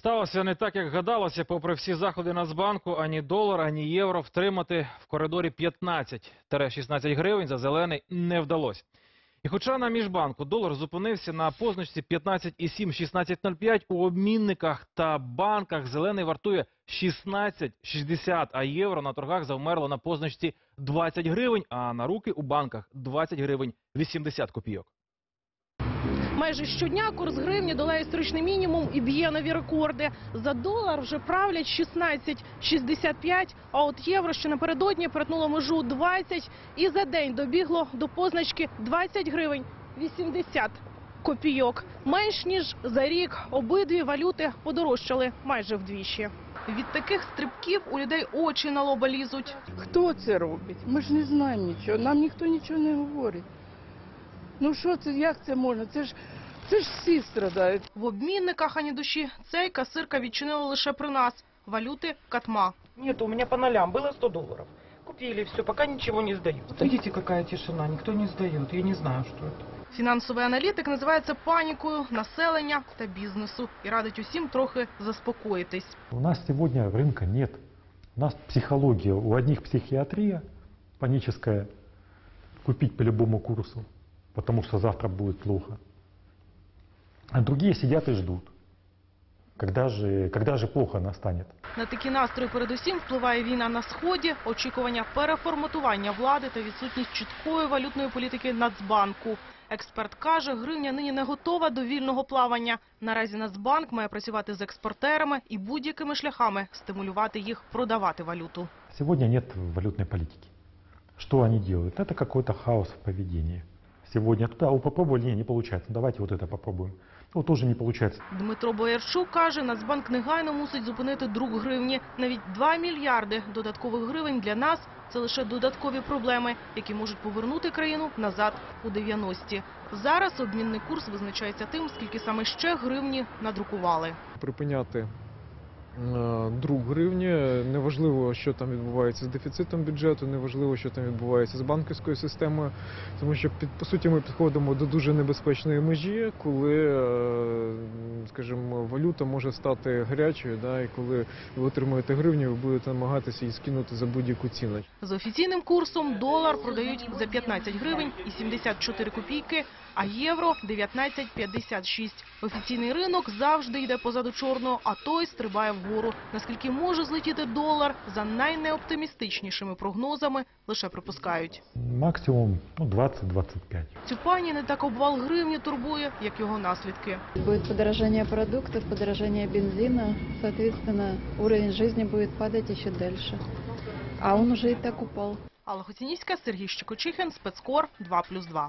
Сталося не так, як гадалося. Попри всі заходи Нацбанку, ані долар, ані євро втримати в коридорі 15-16 гривень за зелений не вдалося. І хоча на міжбанку долар зупинився на позначці 15,7-16,05, у обмінниках та банках зелений вартує 16,60, а євро на торгах завмерло на позначці 20 гривень, а на руки у банках 20 гривень 80 копійок. Майже щодня курс гривні долає історичний мінімум і б'є нові рекорди. За долар вже правлять 16,65, а от євро ще напередодні перетнуло межу 20 і за день добігло до позначки 20 гривень 80 копійок. Менш ніж за рік обидві валюти подорожчали майже вдвічі. Від таких стрибків у людей очі на лоба лізуть. Хто це робить? Ми ж не знаємо нічого. Нам ніхто нічого не говорить. Ну що це, як це можна? Це ж це ж всі страдають. В обмінниках ані душі цей касирка відчинила лише при нас. Валюти катма. Нет, у меня по нолям было 100 долларов. Купили все, пока ничего не сдают. Видите, какая тишина, никто не сдает. Я не знаю, что это. Фінансовий аналітик називає це панікою населення та бізнесу і радить усім трохи заспокоїтись. У нас сегодня рынка нет. У нас психология, у одних психиатрия паническая, купить по любому курсу, Потому что завтра будет плохо. А другие сидят и ждут, когда же, когда же плохо настанет. На такі настрої передусім впливає війна на сході, очікування переформатування влади та відсутність чіткої валютної політики Нацбанку. Експерт каже, гривня нині не готова до вільного плавання. Наразі Нацбанк має працювати з експортерами і будь-якими шляхами стимулювати їх продавати валюту. Сегодня нет валютной политики. Что они делают? Это какой-то хаос в поведении. Сегодня туда, о, попробовали, не, не получается. Ну, Давайте вот это попробуем. Ну, тоже не получается. Дмитро Боярчук каже, Нацбанк негайно мусить зупинити друк гривні. Навіть 2 мільярди додаткових гривень для нас – це лише додаткові проблеми, які можуть повернути країну назад у 90-ті. Зараз обмінний курс визначається тим, скільки саме ще гривні надрукували. припиняти друк гривні. Неважливо, що там відбувається з дефіцитом бюджету, неважливо, що там відбувається з банківською системою, тому що під по суті ми підходимо до дуже небезпечної межі, коли, е, скажімо, валюта може стати гарячою, да, і коли ви отримуєте гривню, ви будете намагатися її скинути за будь-яку ціну. За офіційним курсом долар продають за 15 гривень і 74 копійки, а євро – 19,56. Офіційний ринок завжди йде позаду чорного, а той стрибає вгору. Наскільки може злетіти долар, за найнеоптимістичнішими прогнозами лише припускають. Максимум ну, 20-25. Цю пані не так обвал гривні турбує, як його наслідки. Будет подорожание продуктов, подорожание бензина, соответственно, уровень жизни будет падать еще дальше. А он уже и так упал. Алла Хоцінівська, Сергій Щекочихин, спецкор 2+,2.